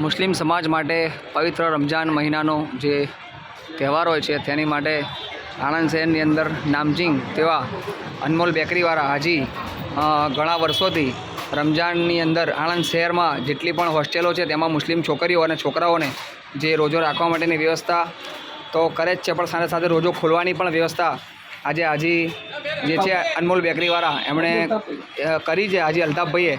મુસ્લિમ સમાજ માટે પવિત્ર રમજાન મહિનાનો જે તહેવાર હોય છે, તેની માટે આણંદ શહેરની અંદર નામચીંગ તેવા અનમોલ બેકરીવાળા હાજી ઘણા વર્ષોથી રમજાનની અંદર આણંદ શહેરમાં જેટલી પણ હોસ્ટેલો છે, તેમાં મુસ્લિમ છોકરીઓ અને છોકરાઓને જે રોજો રાખવા માટેની વ્યવસ્થા તો કરે જ છે, પણ સાથે સાથે રોજો ખોલવાની પણ વ્યવસ્થા આજે હાજી જે છે અનમોલ બેકરીવાળા એમણે કરી છે હાજી અલ્તાફભાઈએ.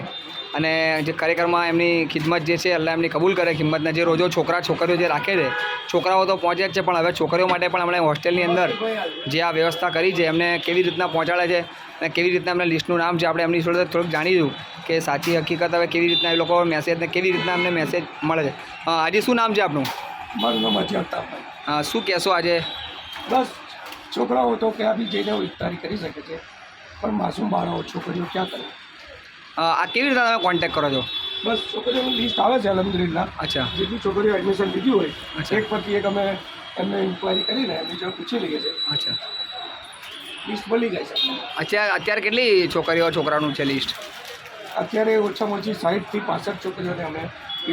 અને જે કાર્યક્રમમાં એમની ખિદમત જે છે અલ્લાહ એમની કબૂલ કરે ખિદમતને. જે રોજો છોકરા છોકરીઓ જે રાખે છે છોકરાઓ તો પહોંચે જ છે પણ હવે છોકરીઓ માટે પણ એમણે હોસ્ટેલની અંદર જે આ વ્યવસ્થા કરી છે એમને કેવી રીતના પહોંચાડે છે અને કેવી રીતના એમને લિસ્ટનું નામ છે આપણે એમની જોડે થોડુંક જાણીશું કે સાચી હકીકત હવે કેવી રીતના એ લોકો મેસેજને કેવી રીતના એમને મેસેજ મળે છે. આજે શું નામ છે આપનું? મારું નામ અજય શું કહેશો આજે? બસ. છોકરાઓ તો ક્યાં બી જઈને ઇફતારી કરી શકે છે. પણ માસૂમ બાળાઓ છોકરીઓ ક્યાં કરે? આ કેવી રીતના તમે કોન્ટેક કરો છો? બસ છોકરીઓની લિસ્ટ આવે છે અલહમદુલિલ્લા અચ્છા. જેટલી છોકરીઓ એડમિશન લીધી હોય અચ્છા. એક પરથી એક અમે એમને ઇન્ક્વાયરી કરીને એમની જોડે પૂછી લઈએ છીએ. અચ્છા. લિસ્ટ મળી જાય છે અત્યારે અત્યારે કેટલી છોકરીઓ છોકરાનું છે લિસ્ટ અત્યારે ઓછામાં ઓછી સાહીઠથી પાસઠ છોકરીઓને અમે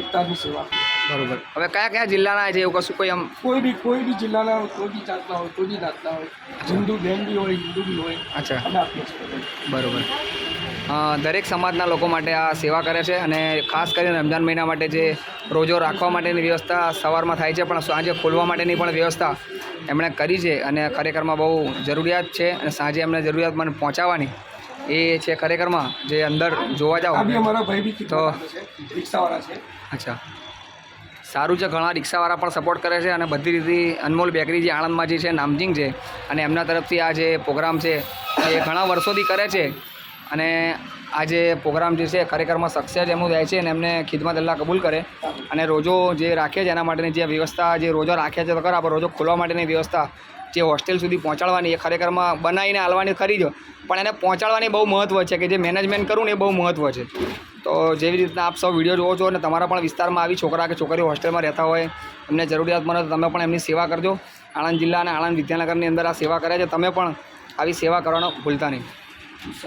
ઇફતારની સેવા આપીએ. બરોબર. હવે કયા કયા જિલ્લાના છે એવું કશું કોઈ આમ? કોઈ બી કોઈ બી જિલ્લાના હોય કોઈ બી જાતના હોય કોઈ બી જાતના હોય. હિન્દુ બેન બી હોય હિન્દુ બી હોય. અચ્છા. બરોબર. દરેક સમાજના લોકો માટે આ સેવા કરે છે અને ખાસ કરીને રમજાન મહિના માટે જે રોજો રાખવા માટેની વ્યવસ્થા સવારમાં થાય છે પણ સાંજે ખોલવા માટેની પણ વ્યવસ્થા એમણે કરી છે અને ખરેખરમાં બહુ જરૂરિયાત છે અને સાંજે એમને જરૂરિયાતમંદ પહોંચાડવાની એ છે ખરેખરમાં જે અંદર જોવા જાઓ. તો રિક્ષાવાળા છે. અચ્છા. સારું છે, ઘણા રિક્ષાવાળા પણ સપોર્ટ કરે છે અને બધી રીતે અનમોલ બેકરી જે આણંદમાં જે છે, નામજિંગ છે અને એમના તરફથી આ જે પ્રોગ્રામ છે, એ ઘણા વર્ષોથી કરે છે અને આ જે પ્રોગ્રામ જે છે ખરેખરમાં સક્સેસ એમનું થાય છે અને એમને ખિદમત અલ્લાહ કબૂલ કરે અને રોજો જે રાખે છે, એના માટેની જે વ્યવસ્થા જે રોજો રાખે છે, તો ખરા રોજો ખોલવા માટેની વ્યવસ્થા જે હોસ્ટેલ સુધી પહોંચાડવાની, એ ખરેખરમાં બનાવીને હાલવાની ખરી જ, પણ એને પહોંચાડવાની બહુ મહત્ત્વ છે કે જે મેનેજમેન્ટ કરવું ને એ બહુ મહત્ત્વ છે. તો જેવી રીતના આપ સૌ વીડિયો જુઓ છો અને તમારા પણ વિસ્તારમાં આવી છોકરા કે છોકરીઓ હોસ્ટેલમાં રહેતા હોય, એમને જરૂરિયાતમંદ હોય તો તમે પણ એમની સેવા કરજો. આણંદ જિલ્લા અને આણંદ વિદ્યાનગરની અંદર આ સેવા કરે છે. તમે પણ આવી સેવા કરવાનો ભૂલતા નહીં.